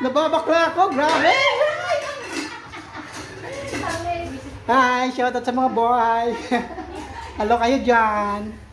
Nababakla ako, grabe! Hi, shout out sa mga boy. Hello kayo dyan.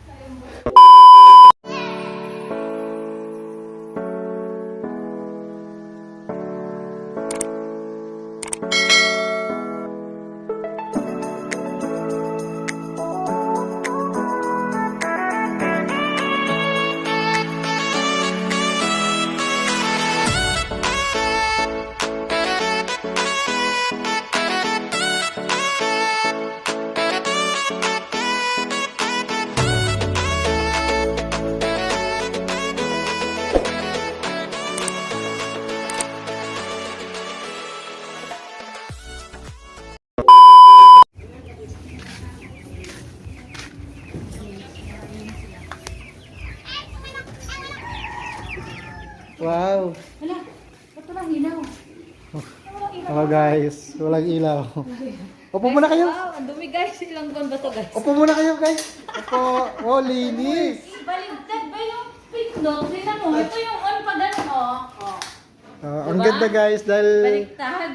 Wow. Hala, ba't walang ilaw? Oh guys, walang ilaw. Upo muna kayo. Wow, ang dumi guys. Ilang buwan ba to guys? Upo muna kayo guys. Upo. Oh, linis. Baligtad ba yung pink no? Tingnan mo, ito yung on pa ganun oh. oh. Ah, ang ganda guys dahil Baligtad.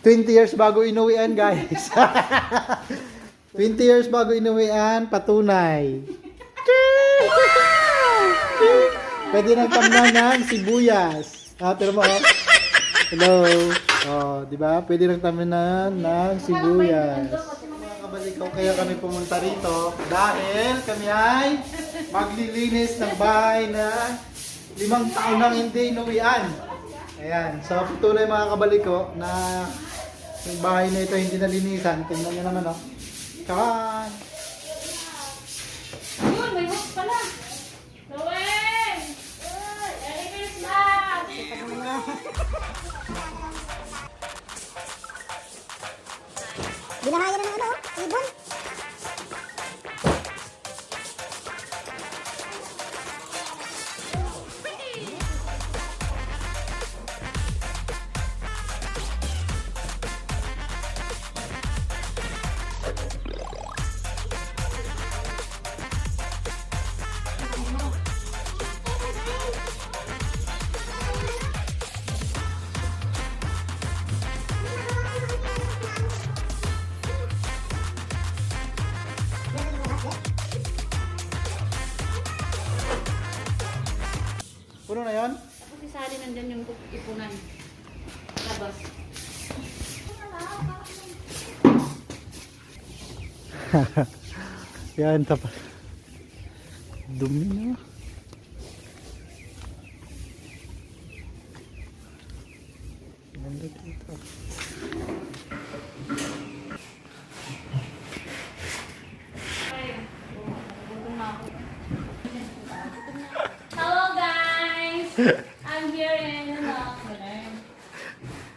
20 years bago inuwian guys. 20 years bago inuwian, patunay. Pwede nang tamnan ng sibuyas. Ah, pero mo. Hello. Oh, di ba? Pwede nang tamnan ng sibuyas. Mga kabalikaw, kaya kami pumunta rito dahil kami ay maglilinis ng bahay na limang taon nang hindi inuwian. Ayan, so tunay mga kabaliko na yung bahay na ito hindi nalinisan. Tingnan nyo naman, oh. Kan. Puno na yon? Tapos si Sally nandyan yung ipunan. Labas. Yan, tapat. Dumi na. Ganda dito. Hello guys! I'm here in ano,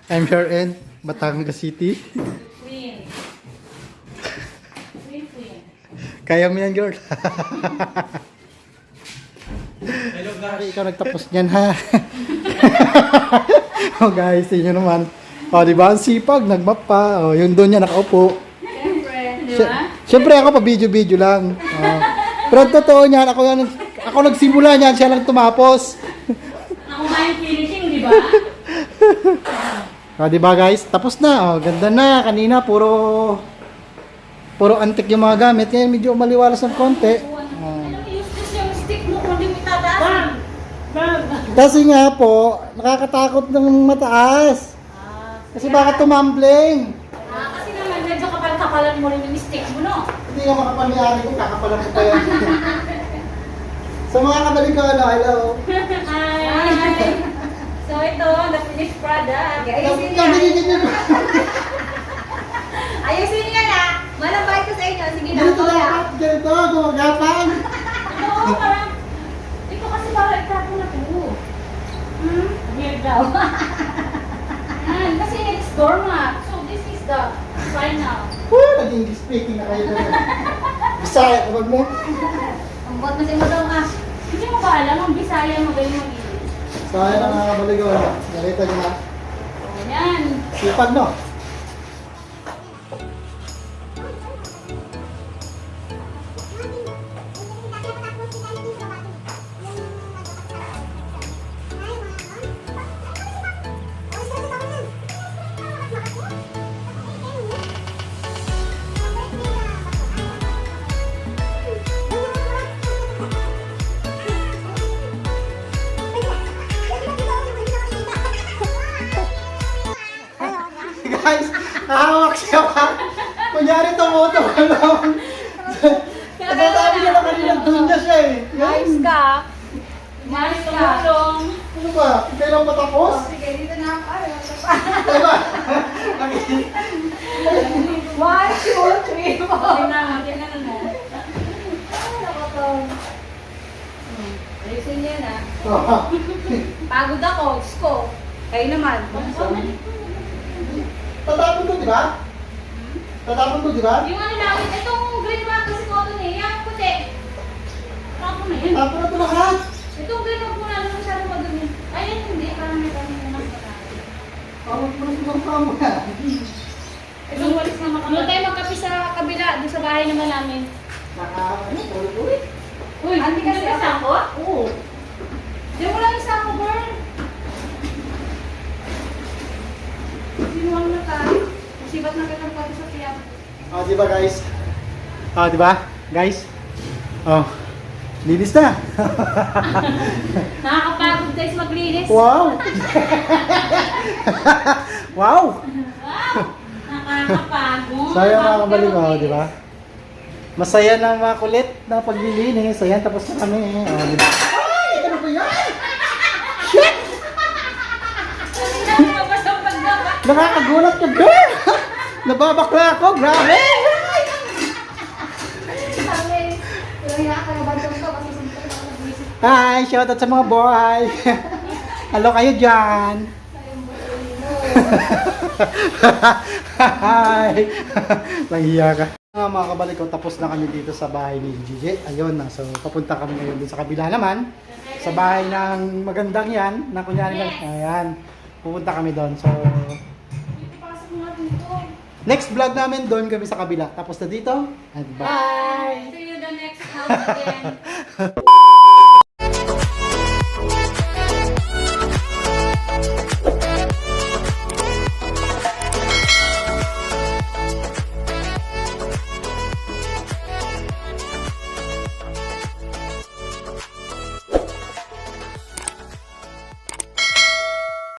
I'm here in Batangas City. Queen. Queen Queen. Kaya mo yan, girl. Hello, Ikaw nagtapos niyan, ha? oh, guys, tingnan naman. Oh, di ba? Ang sipag, nagmap pa. Oh, yung doon niya nakaupo. Siyempre, di ba? Siyempre ako pa video-video lang. Oh. Pero totoo niyan, ako yan, ako nagsimula niyan, siya lang tumapos. Yung finishing, di ba? Oh, di ba guys? Tapos na. Oh, ganda na. Kanina puro puro antik yung mga gamit. Ngayon medyo maliwalas ng konti. Oh. Kasi nga po, nakakatakot ng mataas. Kasi baka tumambling. ah, kasi naman medyo kapal-kapalan mo rin yung stick mo, no? Hindi nga makapanyari ko, kakapalan ko pa yan. Sa mga kabalik ko, ano, hello. Ito, the finished product. Ayusin niya. Ayusin niya na. Malambay ko sa inyo. Sige na, Ganito dapat, ganito, gumagapan. Oo, parang, ito kasi parang itapon na to. Hmm? Weird daw. Yan, kasi it's doormat. So this is the final. Woo, nag-English speaking na kayo. Bisaya, kapag mo. Ang bot na si mo daw ka. Hindi mo ba alam, ang Bisaya magaling mag-English. So, ayun ang mga kabalik ko. Nakita niyo na. Oh, yan. Sipag, no? Kunyari tumuto ka lang. Nagsasabi niya na kanina doon na siya eh. Ayos Yan. ka. Mas tumulong. Ano ba? Kailan matapos? Sige, dito na ako. Ay, ano pa? Diba? One, two, three, four. Mo. Ay, naku to. Hmm, Ayusin niyo na. Oh. Pagod ako. Diyos ko. Kayo naman. Tatapon to, di ba? Tatapon to, di ba? Yung ano namin, itong green mark kasi cotton eh, yung puti. Tapos na yun. Tapon na to lahat. Itong green mark po namin masyadong madumi. Ayun, hindi. Parang may kami na mas marami. Tapon mo na kamo yan. Itong walis na makapal. Doon tayo magkapi sa kabila, doon sa bahay naman namin. Naka, ano, ulit-ulit. Uy, Andi kasi ako? Oo. Diyan mo lang isa ako, Bern. Sinuwang na ka. Kasi ba't nakita mo sa tiyak? Ah, di ba guys? Ah, di ba? Guys? Oh. Linis na. Nakakapagod guys maglinis. wow. wow. Wow! Nakakapagod. Sayang mga kabalik Pero, oh, di ba? Masaya na mga kulit na paglilinis. Ayan, tapos na kami. Oh, di ba? Ay, ano ba yan? Na pagdaba? Nakakagulat ka, girl! Nababakla ako, grabe! Hi, shoutout sa mga boy! Hello kayo dyan! Hi! Nahiya ka. Mga mga kabalik ko, tapos na kami dito sa bahay ni Gigi. Ayun na, so papunta kami ngayon dun sa kabila naman. Sa bahay ng magandang yan, na kunyari lang, ayan. Pupunta kami doon. So, next vlog namin doon kami sa kabila. Tapos na dito, and bye! See you the next house again.